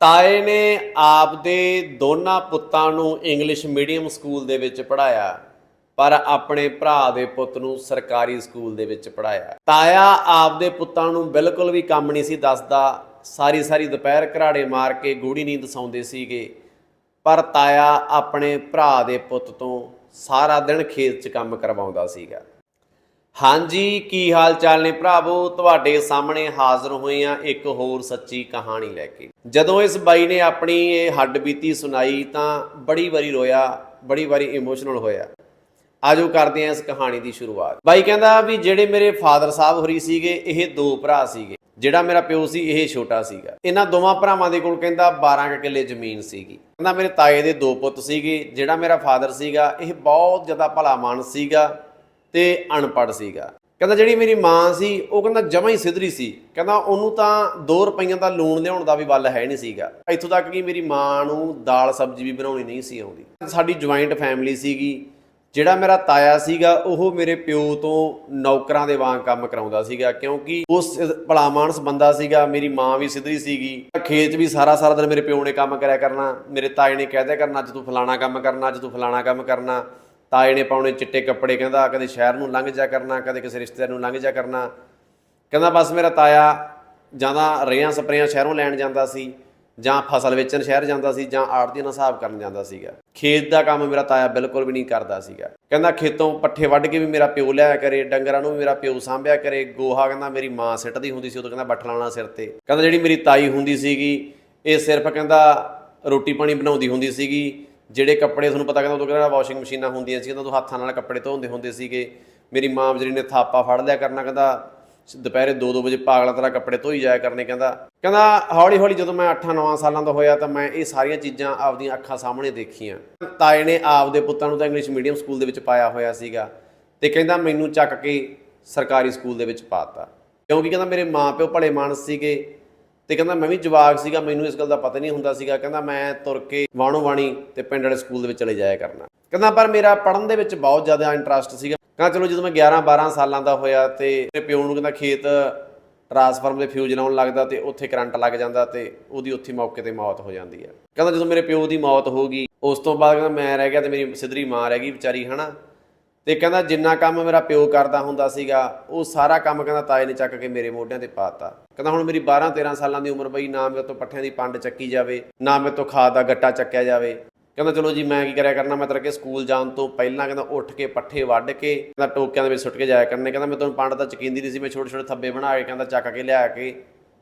ਤਾਏ ਨੇ ਆਪਦੇ ਦੋਨਾਂ ਪੁੱਤਾਂ ਨੂੰ ਇੰਗਲਿਸ਼ ਮੀਡੀਅਮ ਸਕੂਲ ਦੇ ਵਿੱਚ ਪੜਾਇਆ ਪਰ ਆਪਣੇ ਭਰਾ ਦੇ ਪੁੱਤ ਨੂੰ ਸਰਕਾਰੀ ਸਕੂਲ ਦੇ ਵਿੱਚ ਪੜਾਇਆ ਤਾਇਆ ਆਪਦੇ ਪੁੱਤਾਂ ਨੂੰ ਬਿਲਕੁਲ ਵੀ ਕੰਮ ਨਹੀਂ ਸੀ ਦੱਸਦਾ ਸਾਰੀ ਸਾਰੀ ਦੁਪਹਿਰ ਘਰਾੜੇ ਮਾਰ ਕੇ ਗੂੜੀ ਨੀਂਦ ਸੌਂਦੇ ਸੀਗੇ, ਪਰ ਤਾਇਆ ਆਪਣੇ ਭਰਾ ਦੇ ਪੁੱਤ ਤੋਂ ਸਾਰਾ ਦਿਨ ਖੇਤ 'ਚ ਕੰਮ ਕਰਵਾਉਂਦਾ ਸੀਗਾ। ਹਾਂਜੀ, ਕੀ ਹਾਲ ਚਾਲ ਨੇ ਭਰਾਵੋ? ਤੁਹਾਡੇ ਸਾਹਮਣੇ ਹਾਜ਼ਰ ਹੋਏ ਆ ਇੱਕ ਹੋਰ ਸੱਚੀ ਕਹਾਣੀ ਲੈ ਕੇ। ਜਦੋਂ ਇਸ ਬਾਈ ਨੇ ਆਪਣੀ ਇਹ ਹੱਡਬੀਤੀ ਸੁਣਾਈ ਤਾਂ ਬੜੀ ਵਾਰੀ ਰੋਇਆ, ਬੜੀ ਵਾਰੀ ਇਮੋਸ਼ਨਲ ਹੋਇਆ। ਆਜੋ ਕਰਦੇ ਆ ਇਸ ਕਹਾਣੀ ਦੀ ਸ਼ੁਰੂਆਤ। ਬਾਈ ਕਹਿੰਦਾ ਵੀ ਜਿਹੜੇ ਮੇਰੇ ਫਾਦਰ ਸਾਹਿਬ ਹੋਰੀ ਸੀਗੇ, ਇਹ ਦੋ ਭਰਾ ਸੀਗੇ। ਜਿਹੜਾ ਮੇਰਾ ਪਿਓ ਸੀ, ਇਹ ਛੋਟਾ ਸੀਗਾ। ਇਹਨਾਂ ਦੋਵਾਂ ਭਰਾਵਾਂ ਦੇ ਕੋਲ ਕਹਿੰਦਾ 12 ਕੁ ਕਿੱਲੇ ਜ਼ਮੀਨ ਸੀਗੀ। ਕਹਿੰਦਾ ਮੇਰੇ ਤਾਏ ਦੇ ਦੋ ਪੁੱਤ ਸੀਗੇ। ਜਿਹੜਾ ਮੇਰਾ ਫਾਦਰ ਸੀਗਾ, ਇਹ ਬਹੁਤ ਜ਼ਿਆਦਾ ਭਲਾ ਮਾਨਸ ਸੀਗਾ। ਤੇ ਅਨਪੜ੍ਹ ਸੀਗਾ। ਕਹਿੰਦਾ ਜਿਹੜੀ ਮੇਰੀ ਮਾਂ ਸੀ, ਉਹ ਕਹਿੰਦਾ ਜਮਾਂ ਹੀ ਸਿਧਰੀ ਸੀ। ਕਹਿੰਦਾ ਉਹਨੂੰ ਤਾਂ 2 ਰੁਪਈਆਂ ਦਾ ਲੂਣ ਲਿਆਉਣ ਦਾ ਵੀ ਵੱਲ ਹੈ ਨਹੀਂ ਸੀਗਾ। ਇੱਥੋਂ ਤੱਕ ਕਿ ਮੇਰੀ ਮਾਂ ਨੂੰ ਦਾਲ ਸਬਜ਼ੀ ਵੀ ਬਣਾਉਣੀ ਨਹੀਂ ਸੀ ਆਉਂਦੀ। ਸਾਡੀ ਜੁਆਇੰਟ ਫੈਮਿਲੀ ਸੀਗੀ। ਜਿਹੜਾ ਮੇਰਾ ਤਾਇਆ ਸੀਗਾ, ਉਹ ਮੇਰੇ ਪਿਓ ਤੋਂ ਨੌਕਰਾਂ ਦੇ ਵਾਂਗ ਕੰਮ ਕਰਾਉਂਦਾ ਸੀਗਾ। ਕਿਉਂਕਿ ਉਸ ਭਲਾ ਮਾਨਸ ਬੰਦਾ ਸੀਗਾ, ਮੇਰੀ ਮਾਂ ਵੀ ਸਿੱਧਰੀ ਸੀਗੀ। ਖੇਤ ਵੀ ਸਾਰਾ ਸਾਰਾ ਦਿਨ ਮੇਰੇ ਪਿਓ ਨੇ ਕੰਮ ਕਰਿਆ ਕਰਨਾ। ਮੇਰੇ ਤਾਏ ਨੇ ਕਹਿ ਦਿਆ ਕਰਨਾ, ਅੱਜ ਤੂੰ ਫਲਾਣਾ ਕੰਮ ਕਰਨਾ, ਅੱਜ ਤੂੰ ਫਲਾਣਾ ਕੰਮ ਕਰਨਾ। ਤਾਏ ਨੇ ਪਾਉਣੇ ਚਿੱਟੇ ਕੱਪੜੇ, ਕਹਿੰਦਾ ਕਦੇ ਸ਼ਹਿਰ ਨੂੰ ਲੰਘ ਜਾ ਕਰਨਾ, ਕਦੇ ਕਿਸੇ ਰਿਸ਼ਤੇਦਾਰ ਨੂੰ ਲੰਘ ਜਾ ਕਰਨਾ। ਕਹਿੰਦਾ ਬਸ ਮੇਰਾ ਤਾਇਆ ਜਾਂ ਤਾਂ ਰੇਹਾਂ ਸਪਰੇਆਂ ਸ਼ਹਿਰੋਂ ਲੈਣ ਜਾਂਦਾ ਸੀ, ਜਾਂ ਫਸਲ ਵੇਚਣ ਸ਼ਹਿਰ ਜਾਂਦਾ ਸੀ, ਜਾਂ ਆੜਤੀ ਨਾਲ ਹਿਸਾਬ ਕਰਨ ਜਾਂਦਾ ਸੀਗਾ। ਖੇਤ ਦਾ ਕੰਮ ਮੇਰਾ ਤਾਇਆ ਬਿਲਕੁਲ ਵੀ ਨਹੀਂ ਕਰਦਾ ਸੀਗਾ। ਕਹਿੰਦਾ ਖੇਤੋਂ ਪੱਠੇ ਵੱਢ ਕੇ ਵੀ ਮੇਰਾ ਪਿਓ ਲਿਆ ਕਰੇ, ਡੰਗਰਾਂ ਨੂੰ ਵੀ ਮੇਰਾ ਪਿਓ ਸਾਂਭਿਆ ਕਰੇ, ਗੋਹਾ ਕਹਿੰਦਾ ਮੇਰੀ ਮਾਂ ਸਿੱਟਦੀ ਹੁੰਦੀ ਸੀ, ਉਦੋਂ ਕਹਿੰਦਾ ਬੱਠ ਲਾਉਣਾ ਸਿਰ ਤੇ। ਕਹਿੰਦਾ ਜਿਹੜੀ ਮੇਰੀ ਤਾਈ ਹੁੰਦੀ ਸੀਗੀ, ਇਹ ਸਿਰਫ ਕਹਿੰਦਾ ਰੋਟੀ ਪਾਣੀ ਬਣਾਉਂਦੀ ਹੁੰਦੀ ਸੀਗੀ ਜਿਹੜੇ ਕੱਪੜੇ ਤੁਹਾਨੂੰ ਪਤਾ ਕਹਿੰਦਾ ਉਦੋਂ ਕਹਿੰਦਾ ਵਾਸ਼ਿੰਗ ਮਸ਼ੀਨਾਂ ਹੁੰਦੀਆਂ ਸੀ, ਕਹਿੰਦਾ ਉਦੋਂ ਹੱਥਾਂ ਨਾਲ ਕੱਪੜੇ ਧੋਂਦੇ ਹੁੰਦੇ ਸੀਗੇ। ਮੇਰੀ ਮਾਂ ਵਿਚਾਰੀ ਨੇ ਥਾਪਾ ਫੜ ਲਿਆ ਕਰਨਾ, ਕਹਿੰਦਾ ਦੁਪਹਿਰੇ 2-2 ਵਜੇ ਪਾਗਲਾ ਤਰ੍ਹਾਂ ਕੱਪੜੇ ਧੋਈ ਜਾਇਆ ਕਰਨੇ, ਕਹਿੰਦਾ ਕਹਿੰਦਾ ਹੌਲੀ ਹੌਲੀ ਜਦੋਂ ਮੈਂ 8-9 ਸਾਲਾਂ ਦਾ ਹੋਇਆ ਤਾਂ ਮੈਂ ਇਹ ਸਾਰੀਆਂ ਚੀਜ਼ਾਂ ਆਪਦੀਆਂ ਅੱਖਾਂ ਸਾਹਮਣੇ ਦੇਖੀਆਂ। ਤਾਏ ਨੇ ਆਪਦੇ ਪੁੱਤਾਂ ਨੂੰ ਤਾਂ ਇੰਗਲਿਸ਼ ਮੀਡੀਅਮ ਸਕੂਲ ਦੇ ਵਿੱਚ ਪਾਇਆ ਹੋਇਆ ਸੀਗਾ ਤੇ ਕਹਿੰਦਾ ਮੈਨੂੰ ਚੱਕ ਕੇ ਸਰਕਾਰੀ ਸਕੂਲ ਦੇ ਵਿੱਚ ਪਾਤਾ ਕਿਉਂਕਿ ਕਹਿੰਦਾ ਮੇਰੇ ਮਾਪਿਓ ਭਲੇ ਮਾਨਸ ਸੀਗੇ ਤੇ ਕਹਿੰਦਾ ਮੈਂ ਵੀ ਜਵਾਕ ਸੀਗਾ, ਮੈਨੂੰ ਇਸ ਗੱਲ ਦਾ ਪਤਾ ਨਹੀਂ ਹੁੰਦਾ ਸੀਗਾ। ਕਹਿੰਦਾ ਮੈਂ ਤੁਰ ਕੇ ਵਾਣੋ ਵਾਣੀ ਤੇ ਪਿੰਡ ਵਾਲੇ ਸਕੂਲ ਦੇ ਵਿੱਚ ਚਲੇ ਜਾਇਆ ਕਰਨਾ। ਕਹਿੰਦਾ ਪਰ ਮੇਰਾ ਪੜਨ ਦੇ ਵਿੱਚ ਬਹੁਤ ਜ਼ਿਆਦਾ ਇੰਟਰਸਟ ਸੀਗਾ। ਕਹਿੰਦਾ ਚਲੋ ਜਦੋਂ ਮੈਂ 11 12 ਸਾਲਾਂ ਦਾ ਹੋਇਆ ਤੇ ਮੇਰੇ ਪਿਓ ਨੂੰ ਕਹਿੰਦਾ ਖੇਤ ਟਰਾਂਸਫਾਰਮ ਦੇ ਫਿਊਜ਼ ਲਾਉਣ ਲੱਗਦਾ ਤੇ ਉੱਥੇ ਕਰੰਟ ਲੱਗ ਜਾਂਦਾ ਤੇ ਉਹਦੀ ਉੱਥੇ ਮੌਕੇ ਤੇ ਮੌਤ ਹੋ ਜਾਂਦੀ ਹੈ ਕਹਿੰਦਾ ਜਦੋਂ ਮੇਰੇ ਪਿਓ ਦੀ ਮੌਤ ਹੋ ਗਈ, ਉਸ ਤੋਂ ਬਾਅਦ ਕਹਿੰਦਾ ਮੈਂ ਰਹਿ ਗਿਆ ਤੇ ਮੇਰੀ ਸਿੱਧਰੀ ਮਾਂ ਰਹਿ ਗਈ ਵਿਚਾਰੀ, ਹਨਾ? ਤੇ ਕਹਿੰਦਾ ਜਿੰਨਾ ਕੰਮ ਮੇਰਾ ਪਿਓ ਕਰਦਾ ਹੁੰਦਾ ਸੀਗਾ, ਉਹ ਸਾਰਾ ਕੰਮ ਕਹਿੰਦਾ ਤਾਏ ਨੇ ਚੱਕ ਕੇ ਮੇਰੇ ਮੋਢਿਆਂ ਤੇ ਪਾਤਾ। ਕਹਿੰਦਾ ਹੁਣ ਮੇਰੀ 12 13 ਸਾਲਾਂ ਦੀ ਉਮਰ ਬਈ ਨਾ ਮੇਰੇ ਤੋਂ ਪੱਠਿਆਂ ਦੀ ਪੰਡ ਚੱਕੀ ਜਾਵੇ, ਨਾ ਮੇਰੇ ਤੋਂ ਖਾਦ ਦਾ ਗੱਟਾ ਚੱਕਿਆ ਜਾਵੇ। ਕਹਿੰਦਾ ਚਲੋ ਜੀ, ਮੈਂ ਕੀ ਕਰਿਆ ਕਰਨਾ, ਮੈਂ ਤੜਕੇ ਸਕੂਲ ਜਾਣ ਤੋਂ ਪਹਿਲਾਂ ਕਹਿੰਦਾ ਉੱਠ ਕੇ ਪੱਠੇ ਵੱਢ ਕੇ ਕਹਿੰਦਾ ਟੋਕਿਆਂ ਦੇ ਵਿੱਚ ਸੁੱਟ ਕੇ ਜਾਇਆ ਕਰਨੇ। ਕਹਿੰਦਾ ਮੈਂ ਤੁਹਾਨੂੰ ਪੰਡ ਤਾਂ ਚਕੀਂਦੀ ਨਹੀਂ ਸੀ, ਮੈਂ ਛੋਟੇ ਛੋਟੇ ਥੱਬੇ ਬਣਾ ਕੇ ਕਹਿੰਦਾ ਚੱਕ ਕੇ ਲਿਆ ਕੇ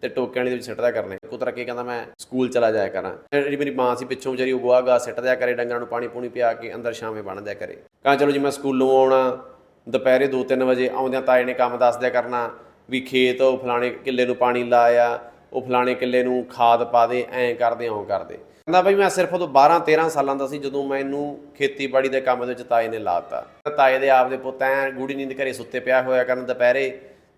ਤੇ ਟੋਕਿਆਂ ਦੇ ਵਿੱਚ ਸਿੱਟਦਾ ਕਰਨੇ। ਕੁਤਰ ਕੇ ਕਹਿੰਦਾ ਮੈਂ, ਸਕੂਲ ਚਲਾ ਜਾਇਆ ਕਰਾਂ। ਜਿਹੜੀ ਮੇਰੀ ਮਾਂ ਸੀ ਪਿੱਛੋਂ ਵਿਚਾਰੀ, ਉਹ ਗੋਹਾ ਗਾ ਸਿੱਟ ਦਿਆ ਕਰੇ, ਡੰਗਰਾਂ ਨੂੰ ਪਾਣੀ ਪੂਣੀ ਪਿਆ ਕੇ ਅੰਦਰ ਛਾਵੇਂ ਬਣ ਦਿਆ ਕਰੇ। ਕਹਾਂ ਚਲੋ ਜੀ ਮੈਂ ਸਕੂਲੋਂ ਆਉਣਾ, ਦੁਪਹਿਰੇ 2-3 ਵਜੇ ਆਉਂਦਿਆਂ ਤਾਏ ਨੇ ਕੰਮ ਦੱਸ ਦਿਆ ਕਰਨਾ ਵੀ ਖੇਤ ਉਹ ਫਲਾਣੇ ਕਿੱਲੇ ਨੂੰ ਪਾਣੀ ਲਾਇਆ, ਉਹ ਫਲਾਣੇ ਕਿੱਲੇ ਨੂੰ ਖਾਦ ਪਾ ਦੇ, ਐਂ ਕਰਦੇ ਓਂ ਕਰਦੇ। ਕਹਿੰਦਾ ਬਈ ਮੈਂ ਸਿਰਫ ਉਦੋਂ 12 13 ਸਾਲਾਂ ਦਾ ਸੀ ਜਦੋਂ ਮੈਨੂੰ ਖੇਤੀਬਾੜੀ ਦੇ ਕੰਮ ਦੇ ਵਿੱਚ ਤਾਏ ਨੇ ਲਾਤਾ ਤਾਏ ਦੇ ਆਪਦੇ ਪੁੱਤ ਐ ਗੂੜੀ ਨੀਂਦ ਘਰੇ ਸੁੱਤੇ ਪਿਆ ਹੋਇਆ ਕਰਨ ਦੁਪਹਿਰੇ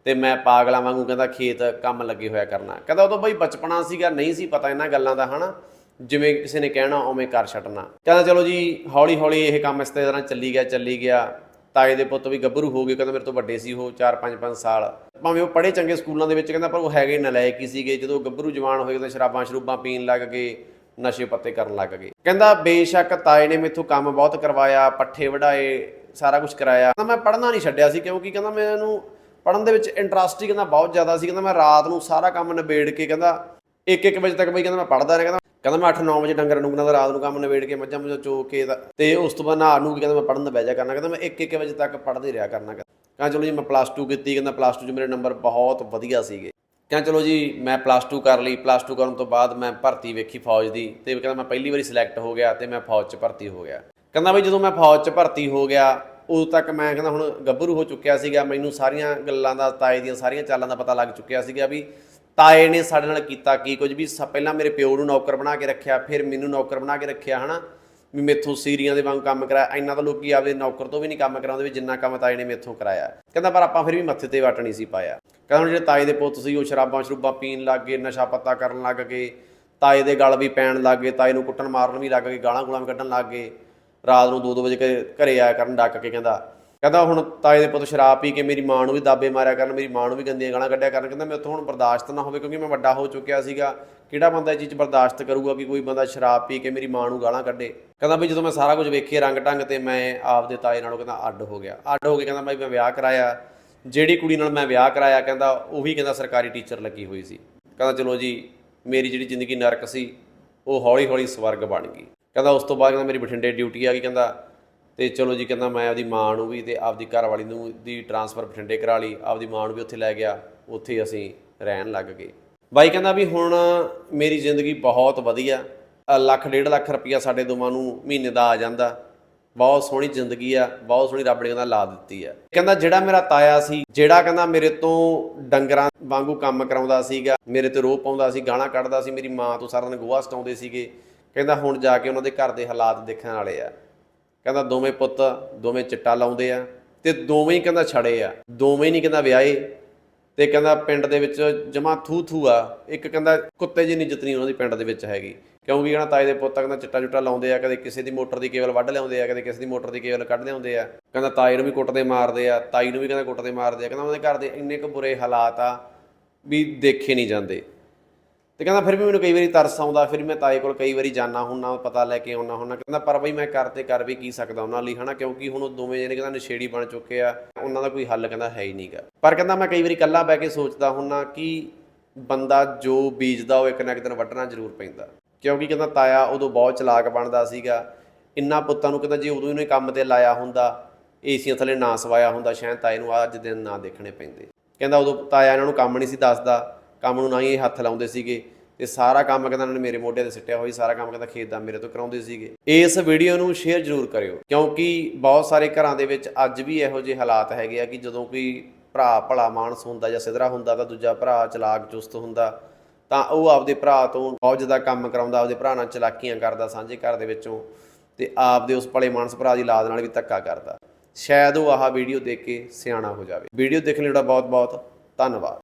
ਤੇ ਮੈਂ ਪਾਗਲਾਂ ਵਾਂਗੂ ਕਹਿੰਦਾ ਖੇਤ ਕੰਮ ਲੱਗੇ ਹੋਇਆ ਕਰਨਾ। ਕਹਿੰਦਾ ਉਦੋਂ ਬਈ ਬਚਪਨਾ ਸੀਗਾ, ਨਹੀਂ ਸੀ ਪਤਾ ਇਹਨਾਂ ਗੱਲਾਂ ਦਾ, ਹਨਾ? ਜਿਵੇਂ ਕਿਸੇ ਨੇ ਕਹਿਣਾ, ਉਵੇਂ ਕਰ ਛੱਡਣਾ। ਕਹਿੰਦਾ ਚਲੋ ਜੀ ਹੌਲੀ ਹੌਲੀ ਇਹ ਕੰਮ ਇਸ ਤਰ੍ਹਾਂ ਚੱਲੀ ਗਿਆ ਚੱਲੀ ਗਿਆ। ਤਾਏ ਦੇ ਪੁੱਤ ਵੀ ਗੱਭਰੂ ਹੋ ਗਏ, ਕਹਿੰਦਾ ਮੇਰੇ ਤੋਂ ਵੱਡੇ ਸੀ ਉਹ 4 5 5 ਸਾਲ। ਭਾਵੇਂ ਉਹ ਪੜ੍ਹੇ ਚੰਗੇ ਸਕੂਲਾਂ ਦੇ ਵਿੱਚ ਕਹਿੰਦਾ, ਪਰ ਉਹ ਹੈਗੇ ਨਲਾਇਕ ਹੀ ਸੀਗੇ। ਜਦੋਂ ਗੱਭਰੂ ਜਵਾਨ ਹੋਏ ਤਾਂ ਸ਼ਰਾਬਾਂ ਸ਼ਰੂਬਾਂ ਪੀਣ ਲੱਗ ਗਏ, ਨਸ਼ੇ ਪੱਤੇ ਕਰਨ ਲੱਗ ਗਏ। ਕਹਿੰਦਾ ਬੇਸ਼ੱਕ ਤਾਏ ਨੇ ਮੇਥੋਂ ਕੰਮ ਬਹੁਤ ਕਰਵਾਇਆ, ਪੱਠੇ ਵਢਾਏ, ਸਾਰਾ ਕੁਝ ਕਰਾਇਆ। ਕਹਿੰਦਾ ਮੈਂ ਪੜ੍ਹਨਾ ਨਹੀਂ ਛੱਡਿਆ ਸੀ, ਕਿਉਂਕਿ ਕਹਿੰਦਾ ਮੈਨੂੰ ਪੜਨ ਦੇ ਵਿੱਚ ਇੰਟਰਸਟ ਹੀ ਕਹਿੰਦਾ ਬਹੁਤ ਜ਼ਿਆਦਾ ਸੀ, ਕਹਿੰਦਾ ਮੈਂ ਰਾਤ ਨੂੰ ਸਾਰਾ ਕੰਮ ਨਿਬੇੜ ਕੇ ਕਹਿੰਦਾ 1-1 ਵਜੇ ਤੱਕ ਬਈ ਕਹਿੰਦਾ ਮੈਂ ਪੜਦਾ ਰਿਹਾ, ਕਹਿੰਦਾ ਕਹਿੰਦਾ ਮੈਂ 8-9 ਵਜੇ ਡੰਗਰ ਨੂੰ ਕਹਿੰਦਾ ਰਾਤ ਨੂੰ ਕੰਮ ਨਿਬੇੜ ਕੇ ਮੱਝਾਂ ਮੁੱਝਾਂ ਚੋ ਕੇ ਦਾ- ਤੇ ਉਸ ਤੋਂ ਬਾਅਦ ਨਹਾ ਨੂੰ ਕਹਿੰਦਾ ਮੈਂ ਪੜਨ ਦਾ ਬਹਿ ਜਾ ਕਰਨਾ, ਕਹਿੰਦਾ ਮੈਂ 1-1 ਵਜੇ ਤੱਕ ਪੜਦੇ ਰਿਹਾ ਕਰਨਾ, ਕਹਿੰਦਾ। ਚਲੋ ਜੀ ਮੈਂ ਪਲੱਸ 2 ਕੀਤੀ, ਕਹਿੰਦਾ ਪਲੱਸ 2 ਚ ਮੇਰੇ ਨੰਬਰ ਬਹੁਤ ਵਧੀਆ ਸੀਗੇ। ਕਹਿੰਦਾ ਚਲੋ ਜੀ ਮੈਂ ਪਲੱਸ 2 ਕਰ ਲਈ ਪਲੱਸ 2 ਕਰਨ ਤੋਂ ਬਾਅਦ ਮੈਂ ਭਰਤੀ ਵੇਖੀ ਫੌਜ ਦੀ, ਤੇ ਕਹਿੰਦਾ ਮੈਂ ਪਹਿਲੀ ਵਾਰੀ ਸਿਲੈਕਟ ਹੋ ਗਿਆ ਤੇ ਮੈਂ ਫੌਜ 'ਚ ਭਰਤੀ ਹੋ ਗਿਆ। ਕਹਿੰਦਾ ਬਈ ਜਦੋਂ ਮੈਂ ਫੌਜ 'ਚ ਭਰਤੀ ਹੋ ਗਿਆ ਉਦੋਂ ਤੱਕ ਮੈਂ ਕਹਿੰਦਾ ਹੁਣ ਗੱਭਰੂ ਹੋ ਚੁੱਕਿਆ ਸੀਗਾ, ਮੈਨੂੰ ਸਾਰੀਆਂ ਗੱਲਾਂ ਦਾ, ਤਾਏ ਦੀਆਂ ਸਾਰੀਆਂ ਚਾਲਾਂ ਦਾ ਪਤਾ ਲੱਗ ਚੁੱਕਿਆ ਸੀਗਾ ਵੀ ਤਾਏ ਨੇ ਸਾਡੇ ਨਾਲ ਕੀਤਾ ਕੀ ਕੁਝ, ਵੀ ਸ- ਪਹਿਲਾਂ ਮੇਰੇ ਪਿਓ ਨੂੰ ਨੌਕਰ ਬਣਾ ਕੇ ਰੱਖਿਆ, ਫਿਰ ਮੈਨੂੰ ਨੌਕਰ ਬਣਾ ਕੇ ਰੱਖਿਆ, ਹਨਾ? ਵੀ ਮੇਥੋਂ ਸੀਰੀਆਂ ਦੇ ਵਾਂਗ ਕੰਮ ਕਰਾਇਆ, ਇੰਨਾ ਤਾਂ ਲੋਕੀ ਆਪਦੇ ਨੌਕਰ ਤੋਂ ਵੀ ਨਹੀਂ ਕੰਮ ਕਰਾਉਂਦੇ ਵੀ ਜਿੰਨਾ ਕੰਮ ਤਾਏ ਨੇ ਮੇਥੋਂ ਕਰਾਇਆ। ਕਹਿੰਦਾ, ਪਰ ਆਪਾਂ ਫਿਰ ਵੀ ਮੱਥੇ ਤੇ ਵੱਟ ਨਹੀਂ ਸੀ ਪਾਇਆ। ਕਹਿੰਦਾ, ਹੁਣ ਜਿਹੜੇ ਤਾਏ ਦੇ ਪੁੱਤ ਸੀ, ਉਹ ਸ਼ਰਾਬਾਂ ਸ਼ਰੂਬਾਂ ਪੀਣ ਲੱਗ ਗਏ, ਨਸ਼ਾ ਪੱਤਾ ਕਰਨ ਲੱਗ ਗਏ, ਤਾਏ ਦੇ ਗਲ ਵੀ ਪੈਣ ਲੱਗ ਗਏ, ਤਾਏ ਨੂੰ ਕੁੱਟਣ ਮਾਰਨ ਵੀ ਲੱਗ ਗਏ, ਗਾਲਾਂ ਗੁਲਾਂ ਵੀ ਕੱਢਣ ਲੱਗ ਗਏ। ਰਾਤ ਨੂੰ 2-2 ਵਜੇ ਘਰੇ- ਆਇਆ ਕਰਨ, ਡੱਕ ਕੇ ਕਹਿੰਦਾ ਕਹਿੰਦਾ ਹੁਣ ਤਾਏ ਦੇ ਪੁੱਤ ਸ਼ਰਾਬ ਪੀ ਕੇ ਮੇਰੀ ਮਾਂ ਨੂੰ ਵੀ ਦਾਬੇ ਮਾਰਿਆ ਕਰਨ, ਮੇਰੀ ਮਾਂ ਨੂੰ ਵੀ ਗੰਦੀਆਂ ਗਾਲਾਂ ਕੱਢਿਆ ਕਰਨ, ਕਹਿੰਦਾ ਮੈਂ ਉੱਥੋਂ ਹੁਣ ਬਰਦਾਸ਼ਤ ਨਾ ਹੋਵੇ ਕਿਉਂਕਿ ਮੈਂ ਵੱਡਾ ਹੋ ਚੁੱਕਿਆ ਸੀਗਾ। ਕਿਹੜਾ ਬੰਦਾ ਇਹ ਚੀਜ਼ ਬਰਦਾਸ਼ਤ ਕਰੂਗਾ ਕਿ ਕੋਈ ਬੰਦਾ ਸ਼ਰਾਬ ਪੀ ਕੇ ਮੇਰੀ ਮਾਂ ਨੂੰ ਗਾਲਾਂ ਕੱਢੇ? ਕਹਿੰਦਾ ਵੀ ਜਦੋਂ ਮੈਂ ਸਾਰਾ ਕੁਝ ਵੇਖੇ ਰੰਗ ਢੰਗ ਤੇ ਮੈਂ ਆਪਦੇ ਤਾਏ ਨਾਲੋਂ ਕਹਿੰਦਾ ਅੱਡ ਹੋ ਗਿਆ। ਅੱਡ ਹੋ ਕੇ ਕਹਿੰਦਾ ਬਾਈ ਮੈਂ ਵਿਆਹ ਕਰਾਇਆ। ਜਿਹੜੀ ਕੁੜੀ ਨਾਲ ਮੈਂ ਵਿਆਹ ਕਰਾਇਆ ਕਹਿੰਦਾ, ਉਹੀ ਕਹਿੰਦਾ ਸਰਕਾਰੀ ਟੀਚਰ ਲੱਗੀ ਹੋਈ ਸੀ। ਕਹਿੰਦਾ ਚਲੋ ਜੀ, ਮੇਰੀ ਜਿਹੜੀ ਜ਼ਿੰਦਗੀ ਨਰਕ ਸੀ, ਉਹ ਹੌਲੀ ਹੌਲੀ ਸਵਰਗ ਬਣ ਗਈ। ਕਹਿੰਦਾ ਉਸ ਤੋਂ ਬਾਅਦ ਕਹਿੰਦਾ ਮੇਰੀ ਬਠਿੰਡੇ ਡਿਊਟੀ ਆ ਗਈ ਕਹਿੰਦਾ, ਤੇ ਚਲੋ ਜੀ ਕਹਿੰਦਾ ਮੈਂ ਆਪਦੀ ਮਾਂ ਨੂੰ ਵੀ ਤੇ ਆਪਦੀ ਘਰ ਵਾਲੀ ਨੂੰ ਦੀ ਟਰਾਂਸਫਰ ਬਠਿੰਡੇ ਕਰਾ ਲਈ, ਆਪਦੀ ਮਾਂ ਨੂੰ ਵੀ ਉੱਥੇ ਲੈ ਗਿਆ, ਉੱਥੇ ਅਸੀਂ ਰਹਿਣ ਲੱਗ ਗਏ। ਬਾਈ ਕਹਿੰਦਾ ਵੀ ਹੁਣ ਮੇਰੀ ਜ਼ਿੰਦਗੀ ਬਹੁਤ ਵਧੀਆ ਲੱਖ ਡੇਢ ਲੱਖ ਰੁਪਈਆ ਸਾਡੇ ਦੋਵਾਂ ਨੂੰ ਮਹੀਨੇ ਦਾ ਆ ਜਾਂਦਾ, ਬਹੁਤ ਸੋਹਣੀ ਜ਼ਿੰਦਗੀ ਆ, ਬਹੁਤ ਸੋਹਣੀ ਰੱਬ ਨੇ ਕਹਿੰਦਾ ਲਾ ਦਿੱਤੀ ਆ। ਕਹਿੰਦਾ ਜਿਹੜਾ ਮੇਰਾ ਤਾਇਆ ਸੀ, ਜਿਹੜਾ ਕਹਿੰਦਾ ਮੇਰੇ ਤੋਂ ਡੰਗਰਾਂ ਵਾਂਗੂ ਕੰਮ ਕਰਾਉਂਦਾ ਸੀਗਾ, ਮੇਰੇ ਤੇ ਰੋਹ ਪਾਉਂਦਾ ਸੀ ਗਾਣਾ ਕੱਢਦਾ ਸੀ, ਮੇਰੀ ਮਾਂ ਤੋਂ ਸਾਰਾ ਦਿਨ ਗੋਹਾ ਸਟਾਉਂਦੇ ਸੀਗੇ ਕਹਿੰਦਾ ਹੁਣ ਜਾ ਕੇ ਉਹਨਾਂ ਦੇ ਘਰ ਦੇ ਹਾਲਾਤ ਦੇਖਣ ਵਾਲੇ ਆ। ਕਹਿੰਦਾ ਦੋਵੇਂ ਪੁੱਤ ਦੋਵੇਂ ਚਿੱਟਾ ਲਾਉਂਦੇ ਆ ਤੇ ਦੋਵੇਂ ਹੀ ਕਹਿੰਦਾ ਛੜੇ ਆ। ਦੋਵੇਂ ਨਹੀਂ ਕਹਿੰਦਾ ਵਿਆਹੇ ਤੇ ਕਹਿੰਦਾ ਪਿੰਡ ਦੇ ਵਿੱਚ ਜਮਾ ਥੂ ਥੂ ਆ। ਇੱਕ ਕਹਿੰਦਾ ਕੁੱਤੇ ਜਿਹੀ ਇੱਜ਼ਤ ਉਹਨਾਂ ਦੀ ਪਿੰਡ ਦੇ ਵਿੱਚ ਹੈਗੀ। ਕਿਉਂਕਿ ਕਹਿੰਦਾ ਤਾਏ ਦੇ ਪੁੱਤ ਕਹਿੰਦਾ ਚਿੱਟਾ ਚੁੱਟਾ ਲਾਉਂਦੇ ਆ, ਕਦੇ ਕਿਸੇ ਦੀ ਮੋਟਰ ਦੀ ਕੇਬਲ ਵੱਢ ਲਿਆਉਂਦੇ ਆ, ਕਦੇ ਕਿਸੇ ਦੀ ਮੋਟਰ ਦੀ ਕੇਬਲ ਕੱਢ ਲਿਆਉਂਦੇ ਆ। ਕਹਿੰਦਾ ਤਾਏ ਨੂੰ ਵੀ ਕੁੱਟਦੇ ਮਾਰਦੇ ਆ, ਤਾਈ ਨੂੰ ਵੀ ਕਹਿੰਦਾ ਕੁੱਟਦੇ ਮਾਰਦੇ ਆ। ਕਹਿੰਦਾ ਉਹਦੇ ਘਰ ਦੇ ਇੰਨੇ ਕੁ ਬੁਰੇ ਹਾਲਾਤ ਆ ਵੀ ਦੇਖੇ ਨਹੀਂ ਜਾਂਦੇ। ਤੇ ਕਹਿੰਦਾ ਫਿਰ ਵੀ ਮੈਨੂੰ ਕਈ ਵਾਰੀ ਤਰਸ ਆਉਂਦਾ, ਫਿਰ ਮੈਂ ਤਾਏ ਕੋਲ ਕਈ ਵਾਰੀ ਜਾਣਾ ਹੁੰਨਾ, ਪਤਾ ਲੈ ਕੇ ਆਉਣਾ ਹੁੰਨਾ। ਕਹਿੰਦਾ ਪਰ ਬਈ ਮੈਂ ਕਰ ਤੇ ਕਰ ਵੀ ਕੀ ਸਕਦਾ ਉਹਨਾਂ ਲਈ, ਹਨਾ? ਕਿਉਂਕਿ ਹੁਣ ਉਹ ਦੋਵੇਂ ਜਣੇ ਕਹਿੰਦਾ ਨਸ਼ੇੜੀ ਬਣ ਚੁੱਕੇ ਆ, ਉਹਨਾਂ ਦਾ ਕੋਈ ਹੱਲ ਕਹਿੰਦਾ ਹੈ ਹੀ ਨਹੀਂਗਾ। ਪਰ ਕਹਿੰਦਾ ਮੈਂ ਕਈ ਵਾਰੀ ਇਕੱਲਾ ਬਹਿ ਕੇ ਸੋਚਦਾ ਹੁੰਨਾ ਕਿ ਬੰਦਾ ਜੋ ਬੀਜਦਾ ਉਹ ਇੱਕ ਨਾ ਇੱਕ ਦਿਨ ਵੱਢਣਾ ਜ਼ਰੂਰ ਪੈਂਦਾ। ਕਿਉਂਕਿ ਕਹਿੰਦਾ ਤਾਇਆ ਉਦੋਂ ਬਹੁਤ ਚਲਾਕ ਬਣਦਾ ਸੀਗਾ। ਇੰਨਾ ਪੁੱਤਾਂ ਨੂੰ ਕਹਿੰਦਾ ਜੇ ਉਦੋਂ ਇਹਨੇ ਕੰਮ ਤੇ ਲਾਇਆ ਹੁੰਦਾ, ਏਸੀਆਂ ਥੱਲੇ ਨਾ ਸਵਾਇਆ ਹੁੰਦਾ, ਸ਼ਾਇਦ ਤਾਏ ਨੂੰ ਅੱਜ ਦਿਨ ਨਾ ਦੇਖਣੇ ਪੈਂਦੇ। ਕਹਿੰਦਾ ਉਦੋਂ ਤਾਇਆ ਇਹਨਾਂ ਨੂੰ ਕੰਮ ਨਹੀਂ ਸੀ ਦੱਸਦਾ। ਕੰਮ ਨੂੰ ਨਾ ਹੀ ਇਹ ਹੱਥ ਲਾਉਂਦੇ ਸੀਗੇ ਤੇ ਸਾਰਾ ਕੰਮ ਕਹਿੰਦਾ ਉਹਨਾਂ ਨੇ ਮੇਰੇ ਮੋਢੇ ਤੇ ਸਿੱਟਿਆ ਹੋਈ ਸਾਰਾ ਕੰਮ ਕਹਿੰਦਾ ਖੇਤ ਦਾ ਮੇਰੇ ਤੋਂ ਕਰਾਉਂਦੇ ਸੀਗੇ। ਇਸ ਵੀਡੀਓ ਨੂੰ ਸ਼ੇਅਰ ਜ਼ਰੂਰ ਕਰਿਓ, ਕਿਉਂਕਿ ਬਹੁਤ ਸਾਰੇ ਘਰਾਂ ਦੇ ਵਿੱਚ ਅੱਜ ਵੀ ਇਹੋ ਜਿਹੇ ਹਾਲਾਤ ਹੈਗੇ ਆ ਕਿ ਜਦੋਂ ਕੋਈ ਭਰਾ ਭਲਾ ਮਾਨਸ ਹੁੰਦਾ ਜਾਂ ਸਿਧਰਾ ਹੁੰਦਾ ਤਾਂ ਦੂਜਾ ਭਰਾ ਚਲਾਕ ਚੁਸਤ ਹੁੰਦਾ, ਤਾਂ ਉਹ ਆਪਦੇ ਭਰਾ ਤੋਂ ਬਹੁਤ ਜ਼ਿਆਦਾ ਕੰਮ ਕਰਾਉਂਦਾ, ਆਪਦੇ ਭਰਾ ਨਾਲ ਚਲਾਕੀਆਂ ਕਰਦਾ ਸਾਂਝੇ ਘਰ ਦੇ ਵਿੱਚੋਂ ਤੇ ਆਪਦੇ ਉਸ ਭਲੇ ਮਾਨਸ ਭਰਾ ਦੀ ਲਾਦ ਨਾਲ ਵੀ ਧੱਕਾ ਕਰਦਾ। ਸ਼ਾਇਦ ਉਹ ਆਹ ਵੀਡੀਓ ਦੇਖ ਕੇ ਸਿਆਣਾ ਹੋ ਜਾਵੇ। ਵੀਡੀਓ ਦੇਖਣ ਲਈ ਤੁਹਾਡਾ ਬਹੁਤ ਬਹੁਤ ਧੰਨਵਾਦ।